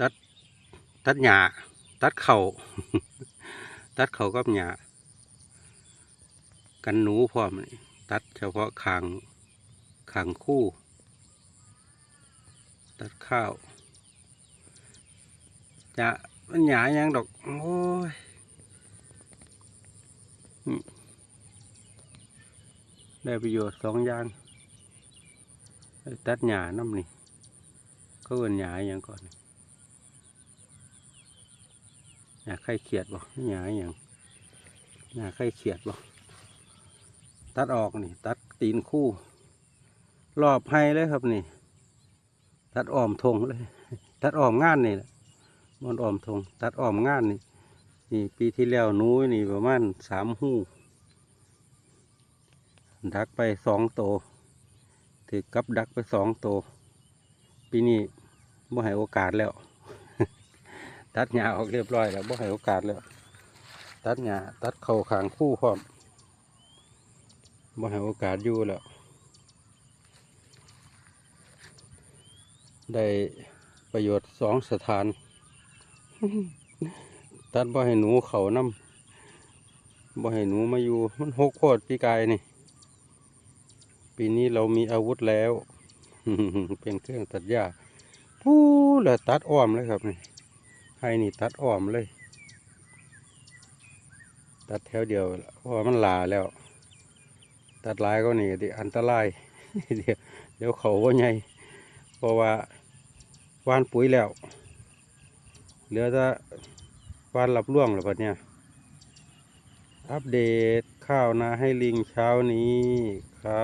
ตัดตัดหญ้าตัดเข่าตัดเข่ากับหญ้ากันหนูพร้อมนี่ตัดเฉพาะคางคางคู่ ตัดข้าวจะมันหญ้ายังดอก โอ้ยได้ประโยชน์สองอย่าง ตัดหญ้าน้ำนี่ก็เอินหญ้าอย่างก่อน หญ้าไข่เขียดบ่หญ้าอย่างหญ้าไข่เขียดบ่ตัดออกนี่ ตัดตีนคู่ รอบให้เลยครับนี่ ตัดอ้อมทงเลย ตัดอ้อมงานนี่แหละมันอ้อมทง ตัดอ้อมงานนี่ นี่ปีที่แล้วนู้ยนี่ประมาณสามหู้ดักไปสองโตถือกับดักไปสองโต ปีนี้บ่ให้โอกาสแล้ว ตัดหญ้าออกเรียบร้อยแล้วบ่ให้โอกาสแล้ว ตัดหญ้าตัดเข่าขางคู่พร้อมบ่ให้โอกาสอยู่แล้ว ได้ประโยชน์สองสถาน ตัดบ่ให้หนูเขาน้ำบ่ให้หนูมาอยู่ มันหกโคตรปีกายนี่ ปีนี้เรามีอาวุธแล้ว เป็นเครื่องตัดหญ้าพูดแล้วตัดอ้อมเลยครับนี่ ให้นี่ตัดอ้อมเลย ตัดแถวเดียวเพราะมันหลาแล้ว ตัดลายก็นี่ดิอันตรายเดี๋ยวเดี๋ยวเขาว่าไงเพราะว่าวานปุ๋ยแล้ว เหลือแต่วานรับร่วงแล้วบัดเนี่ยอัปเดตข้าวนาให้ลิงเช้านี้ครับ